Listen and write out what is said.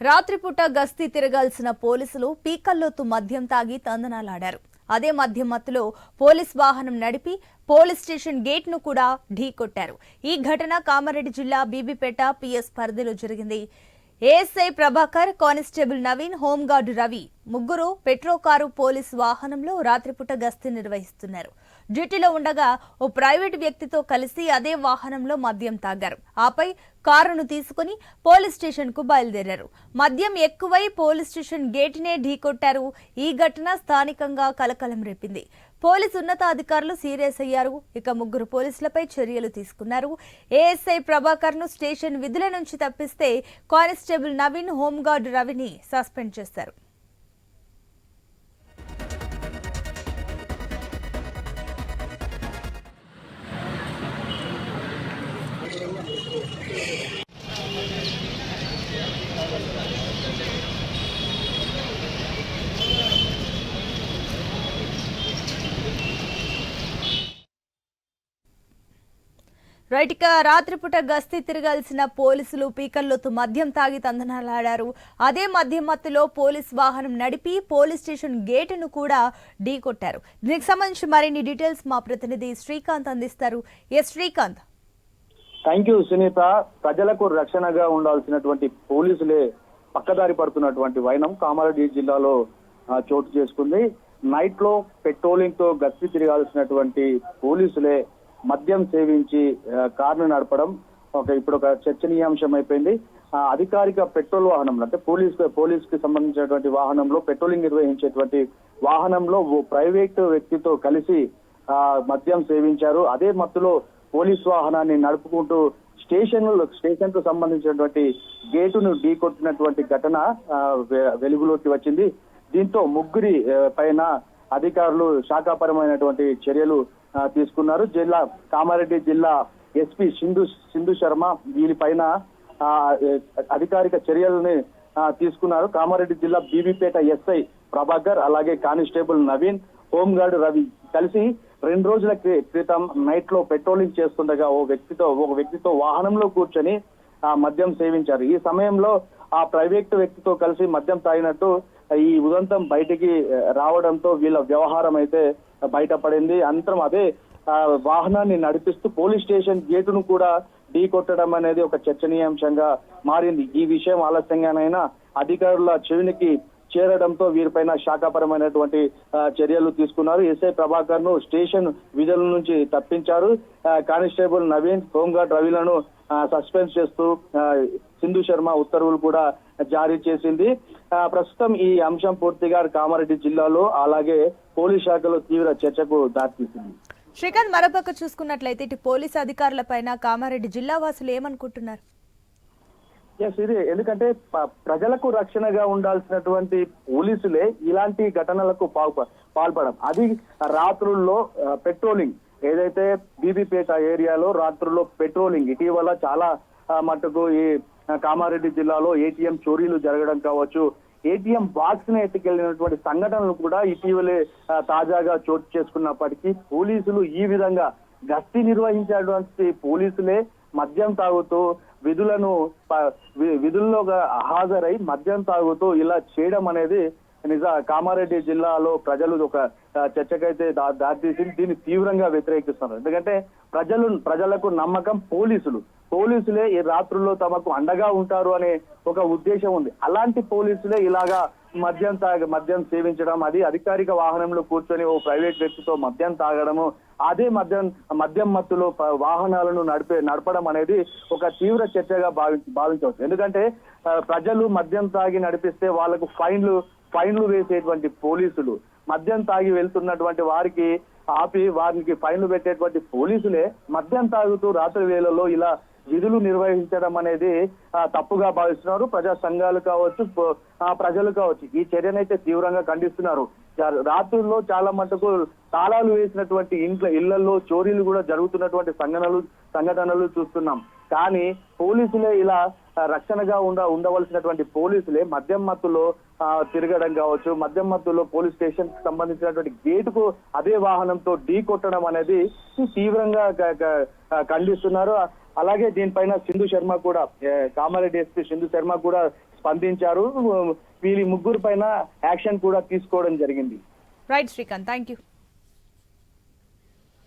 రాత్రిపూట గస్తీ తిరగాల్సిన పోలీసులు పీకల్లోతు మద్యం తాగి తందనాలాడారు. అదే మద్యం మత్తులో పోలీస్ వాహనం నడిపి పోలీస్ స్టేషన్ గేట్ను కూడా ఢీకొట్టారు. ఈ ఘటన కామారెడ్డి జిల్లా బీబీపేట పిఎస్ పరిధిలో జరిగింది. ASI Prabhakar constable Naveen home guard Ravi ముగ్గురు పెట్రో కారు పోలీస్ వాహనంలో రాత్రిపూట గస్తీ నిర్వహిస్తున్నారు. డ్యూటీలో ఉండగా ఓ ప్రైవేట్ వ్యక్తితో కలిసి అదే వాహనంలో మద్యం తాగారు. ఆపై కారును తీసుకుని పోలీస్ స్టేషన్కు బయలుదేరారు. మద్యం ఎక్కువై పోలీస్ స్టేషన్ గేటునే ఢీకొట్టారు. ఈ ఘటన స్థానికంగా కలకలం రేపింది. పోలీసు ఉన్నతాధికారులు సీరియస్ అయ్యారు. ఇక ముగ్గురు పోలీసులపై చర్యలు తీసుకున్నారు. ఏఎస్ఐ ప్రభాకర్ను స్టేషన్ విధుల నుంచి తప్పిస్తే కానిస్టేబుల్ నవీన్ హోంగార్డు రవిని సస్పెండ్ చేశారు. రైట్ ఇక రాత్రిపూట గస్తీ తిరగాల్సిన పోలీసులు పీకల్లోతు మద్యం తాగి తందనాలాడారు. అదే మద్యం మత్తులో పోలీస్ వాహనం నడిపి పోలీస్ స్టేషన్ గేటును కూడా ఢీకొట్టారు. దీనికి సంబంధించి మరిన్ని డీటెయిల్స్ మా ప్రతినిధి శ్రీకాంత్ అందిస్తారు. Yes Srikanth. Thank you Sunitha. ప్రజలకు రక్షణగా ఉండాల్సినటువంటి పోలీసులే పక్కదారి పడుతున్నటువంటి వైనం కామారెడ్డి జిల్లాలో చోటు చేసుకుంది. నైట్లో పెట్రోలింగ్తో గస్తీ తిరగాల్సినటువంటి పోలీసులే మద్యం సేవించి కారును నడపడం ఒక ఇప్పుడు ఒక చర్చనీయాంశం అయిపోయింది. ఆ, అధికారిక పెట్రోల్ వాహనం అంటే పోలీస్ పోలీస్కి సంబంధించినటువంటి వాహనంలో పెట్రోలింగ్ నిర్వహించేటువంటి వాహనంలో ఓ ప్రైవేట్ వ్యక్తితో కలిసి ఆ మద్యం సేవించారు. అదే మత్తులో పోలీస్ వాహనాన్ని నడుపుకుంటూ స్టేషన్ స్టేషన్కు సంబంధించినటువంటి గేటును ఢీకొట్టినటువంటి ఘటన వెలుగులోకి వచ్చింది. దీంతో ముగ్గురి పైన అధికారులు శాఖాపరమైనటువంటి చర్యలు తీసుకున్నారు. జిల్లా కామారెడ్డి జిల్లా ఎస్పీ సింధు సింధు శర్మ వీరిపైన ఆ, అధికారిక చర్యలని తీసుకున్నారు. కామారెడ్డి జిల్లా బీబీపేట ఎస్ఐ ప్రభాకర్ అలాగే కానిస్టేబుల్ నవీన్ హోంగార్డ్ రవి కలిసి రెండు రోజుల క్రి- క్రితం నైట్లో పెట్రోలింగ్ చేస్తుండగా ఓ వ్యక్తితో ఒక వ్యక్తితో వాహనంలో కూర్చొని మద్యం సేవించారు. ఈ సమయంలో ఆ ప్రైవేట్ వ్యక్తితో కలిసి మద్యం తాగినట్టు ఈ ఉదంతం బయటికి రావడంతో వీళ్ళ వ్యవహారం అయితే బయటపడింది. అంతరం అదే వాహనాన్ని నడిపిస్తూ పోలీస్ స్టేషన్ గేటును కూడా ఢీ కొట్టడం అనేది ఒక చర్చనీయాంశంగా మారింది. ఈ విషయం ఆలస్యంగానైనా అధికారుల చెవినికి చేరడంతో వీరిపైన శాఖాపరమైనటువంటి చర్యలు తీసుకున్నారు. ఎస్ఐ ప్రభాకర్ను స్టేషన్ విధుల నుంచి తప్పించారు. కానిస్టేబుల్ నవీన్ హోంగార్డ్ రవిలను సస్పెండ్ చేస్తూ సింధు శర్మ ఉత్తర్వులు కూడా జారీ చేసింది. ప్రస్తుతం ఈ అంశం పూర్తిగా కామారెడ్డి జిల్లాలో అలాగే పోలీస్ శాఖలో తీవ్ర చర్చకు దారితీసింది. శ్రీకాంత్ మరోపక్క చూసుకున్నట్లయితే ఇటు పోలీసు అధికారులపైన కామారెడ్డి జిల్లా వాసులు ఏమనుకుంటున్నారు? ఎస్ ఇది ఎందుకంటే ప్రజలకు రక్షణగా ఉండాల్సినటువంటి పోలీసులే ఇలాంటి ఘటనలకు పాల్ప పాల్పడడం అది రాత్రుల్లో పెట్రోలింగ్. ఏదైతే బీబీపేట ఏరియాలో రాత్రుల్లో పెట్రోలింగ్. ఇటీవల చాలా ఆ, మట్టుకు ఈ కామారెడ్డి జిల్లాలో ఏటీఎం చోరీలు జరగడం కావచ్చు ఏటీఎం బాక్స్ని ఎత్తుకెళ్ళినటువంటి సంఘటనలు కూడా ఇటీవలే తాజాగా చోటు చేసుకున్నప్పటికీ పోలీసులు ఈ విధంగా గస్తీ నిర్వహించేటువంటి పోలీసులే మద్యం తాగుతూ విధులను విధుల్లో హాజరై మద్యం తాగుతూ ఇలా చేయడం అనేది నిజ కామారెడ్డి జిల్లాలో ప్రజలు ఒక చర్చకైతే దా- దారితీసింది. దీన్ని తీవ్రంగా వ్యతిరేకిస్తున్నారు. ఎందుకంటే ప్రజలు ప్రజలకు నమ్మకం పోలీసులు. పోలీసులే ఈ రాత్రుల్లో తమకు అండగా ఉంటారు అనే ఒక ఉద్దేశం ఉంది. అలాంటి పోలీసులే ఇలాగా మద్యం తాగ మద్యం సేవించడం అది అధికారిక వాహనంలో కూర్చొని ఓ ప్రైవేట్ వ్యక్తితో మద్యం తాగడము అదే మద్యం మద్యం మత్తులో వాహనాలను నడిపే నడపడం అనేది ఒక తీవ్ర చర్చగా భావి భావించవచ్చు. ఎందుకంటే ప్రజలు మద్యం తాగి నడిపిస్తే వాళ్ళకు ఫైన్లు ఫైన్లు వేసేటువంటి పోలీసులు మద్యం తాగి వెళ్తున్నటువంటి వారికి ఆపి వారికి ఫైన్లు పెట్టేటువంటి పోలీసులే మద్యం తాగుతూ రాత్రి వేళల్లో ఇలా విధులు నిర్వహించడం అనేది తప్పుగా భావిస్తున్నారు. ప్రజా సంఘాలు కావచ్చు ప్రజలు కావచ్చు. ఈ చర్యనైతే తీవ్రంగా ఖండిస్తున్నారు. రాత్రుల్లో చాలా మటుకు తాళాలు వేసినటువంటి ఇంట్లో ఇళ్ళలో చోరీలు కూడా జరుగుతున్నటువంటి సంఘటనలు సంఘటనలు చూస్తున్నాం. కానీ పోలీసులే ఇలా రక్షణగా ఉండ ఉండవలసినటువంటి పోలీసులే మద్యం మత్తులో తిరగడం కావచ్చు మద్యం మత్తులో పోలీస్ స్టేషన్కి సంబంధించినటువంటి గేటుకు అదే వాహనంతో ఢీ కొట్టడం అనేది తీవ్రంగా ఖండిస్తున్నారు. అలాగే దీనిపైన సింధు శర్మ కూడా కామారెడ్డి ఎస్పీ సింధు శర్మ కూడా స్పందించారు. వీరి ముగ్గురు పైన యాక్షన్ కూడా తీసుకోవడం జరిగింది. Right Srikanth thank you